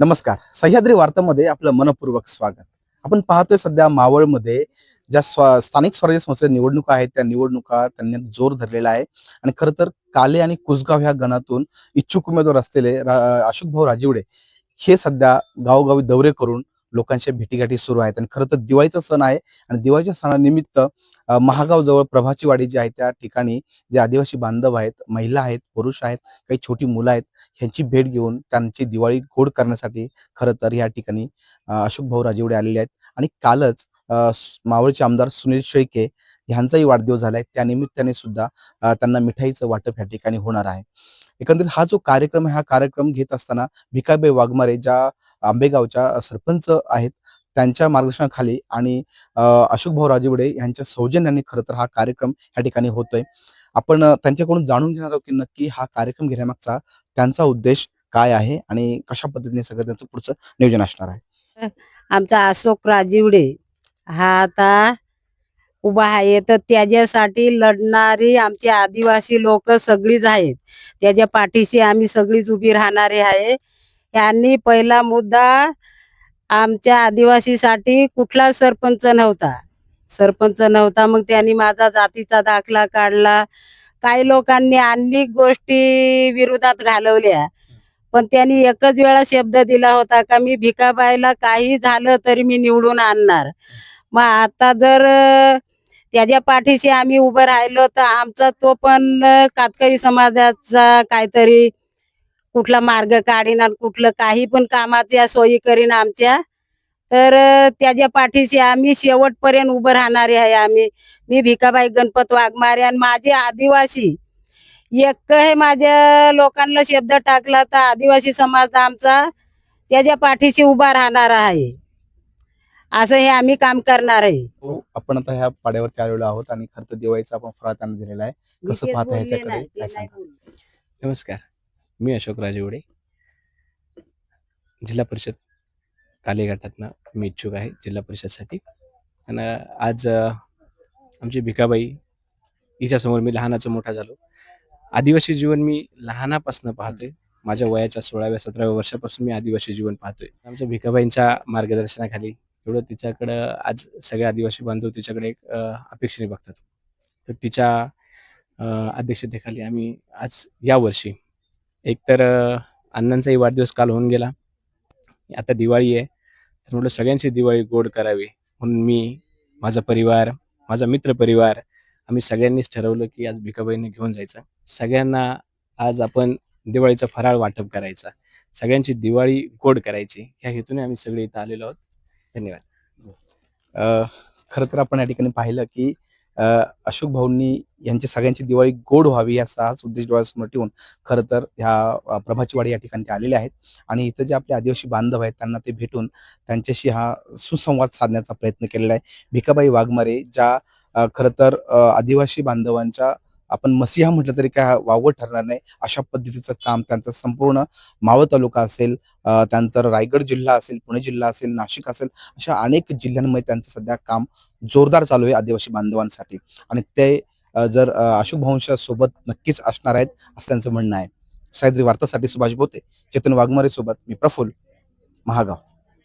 नमस्कार. सह्याद्री वार्तामध्ये आपलं मनपूर्वक स्वागत. आपण पाहतोय सध्या मावळमध्ये ज्या स्वा स्थानिक स्वराज्य संस्थेच्या निवडणुका आहेत त्या निवडणुका त्यांनी जोर धरलेला आहे. आणि खरं तर काले आणि कुसगाव ह्या गणातून इच्छुक उमेदवार असलेले अशोकभाऊ अशोक भाऊ राजिवडे हे सध्या गावोगावी दौरे करून लोकांच्या भेटीगाठी सुरू आहेत. आणि खरं तर दिवाळीचा सण आहे. आणि दिवाळीच्या सणानिमित्त महागाव जवळ प्रभाची वाडी जी आहे त्या ठिकाणी जे आदिवासी बांधव आहेत महिला आहेत पुरुष आहेत काही छोटी मुलं आहेत ह्यांची भेट घेऊन त्यांची दिवाळी गोड करण्यासाठी खरं तर या ठिकाणी अशोक भाऊ राजेवडे आलेले आहेत. आणि कालच मावळचे आमदार सुनील शेळके ह्यांचाही वाढदिवस झालाय. त्या निमित्ताने सुद्धा त्यांना मिठाईचं वाटप या ठिकाणी होणार आहे. एकंदरीत हा जो कार्यक्रम आहे हा कार्यक्रम घेत असताना भिकाबाई वाघमारे ज्या आंबेगावच्या सरपंच आहेत त्यांच्या मार्गदर्शनाखाली आणि अशोक भाऊ राजेवडे यांच्या सौजन्याने खरं तर हा कार्यक्रम या ठिकाणी होतोय. आपण त्यांच्याकडून जाणून घेणार आहोत की नक्की हा कार्यक्रम घेण्यामागचा त्यांचा उद्देश काय आहे आणि कशा पद्धतीने सगळं त्यांचं पुढचं नियोजन असणार आहे? आमचा अशोक राजिवडे हा आता उभा आहे. तर त्याच्यासाठी लढणारी आमची आदिवासी लोक सगळीच आहेत. त्याच्या पाठीशी आम्ही सगळीच उभी राहणारे आहे. यांनी पहिला मुद्दा आमच्या आदिवासीसाठी कुठला सरपंच नव्हता. सरपंच नव्हता. मग त्यांनी माझा जातीचा दाखला काढला. काही लोकांनी अनेक गोष्टी विरोधात घालवल्या. पण त्यांनी एकच वेळा शब्द दिला होता का मी भिकाबाईला काही झालं तरी मी निवडून आणणार. मग आता जर त्याच्या पाठीशी आम्ही उभं राहिलो तर आमचा तो पण कातकरी समाजाचा काहीतरी कुठला मार्ग काढीन आणि कुठलं काही पण कामाच्या सोयी करीन आमच्या. तर त्याच्या पाठीशी आम्ही शेवटपर्यंत उभं राहणारे आहे आम्ही. मी भिकाबाई गणपत वाघमारे आणि माझे आदिवासी. एक हे माझ्या लोकांना शब्द टाकला तर आदिवासी समाज आमचा त्याच्या पाठीशी उभा राहणार आहे. असं हे आम्ही काम करणार आहे. हो, आपण आता ह्या पाड्यावरती आलेलो आहोत आणि खरं तर दिवाळीचा आपण फराळ त्यांना दिलेला आहे. कसं तेच पाहता बोलले ह्याच्याकडे? ते काय नाही? बोलले. नमस्कार मी अशोक राजेवडे. जिल्हा परिषद काले गटातनं मी इच्छुक आहे जिल्हा परिषदसाठी. आणि आज अ, आमची भिकाबाई हिच्यासमोर मी लहानाचं मोठा झालो. आदिवासी जीवन मी लहानापासून पाहतोय. माझ्या वयाच्या सोळाव्या सतराव्या वर्षापासून मी आदिवासी जीवन पाहतोय. आमच्या भिकाबाईंच्या मार्गदर्शनाखाली एवढं तिच्याकडं आज सगळे आदिवासी बांधव तिच्याकडे एक अपेक्षेने बघतात. तर तिच्या अध्यक्षतेखाली आम्ही आज यावर्षी एकतर अण्णांचाही वाढदिवस काल होऊन गेला. आता दिवाळी आहे. तर म्हटलं सगळ्यांची दिवाळी गोड करावी. म्हणून मी माझा परिवार माझा मित्र परिवार आम्ही सगळ्यांनीच ठरवलं की आज भिकाबाईंना घेऊन जायचं. सगळ्यांना आज आपण दिवाळीचा फराळ वाटप करायचा. सगळ्यांची दिवाळी गोड करायची. ह्या हेतूने आम्ही सगळे इथं आलेलो आहोत. धन्यवाद. खरं तर आपण या ठिकाणी पाहिलं की अशोक भाऊंनी यांची सगळ्यांची दिवाळी गोड व्हावी याचा हाच उद्देश डोळ्यासमोर ठेवून खरं तर ह्या प्रभाचीवाडी या ठिकाणी ते आलेले आहेत. आणि इथं जे आपले आदिवासी बांधव आहेत त्यांना ते भेटून त्यांच्याशी हा सुसंवाद साधण्याचा प्रयत्न केलेला आहे. भिकाबाई वाघमारे ज्या खरं तर आदिवासी बांधवांच्या आपण मसिहा म्हटलं तरी काय वावग ठरणार नाही. अशा पद्धतीचं काम त्यांचं संपूर्ण मावळ तालुका असेल त्यानंतर रायगड जिल्हा असेल पुणे जिल्हा असेल नाशिक असेल अशा अनेक जिल्ह्यांमध्ये त्यांचं सध्या काम जोरदार चालू आहे आदिवासी बांधवांसाठी. आणि ते जर अशोक भाऊंच्या सोबत नक्कीच असणार आहेत असं त्यांचं म्हणणं आहे. सह्याद्री वार्तासाठी सुभाष बोते चेतन वाघमारे सोबत मी प्रफुल्ल महागाव.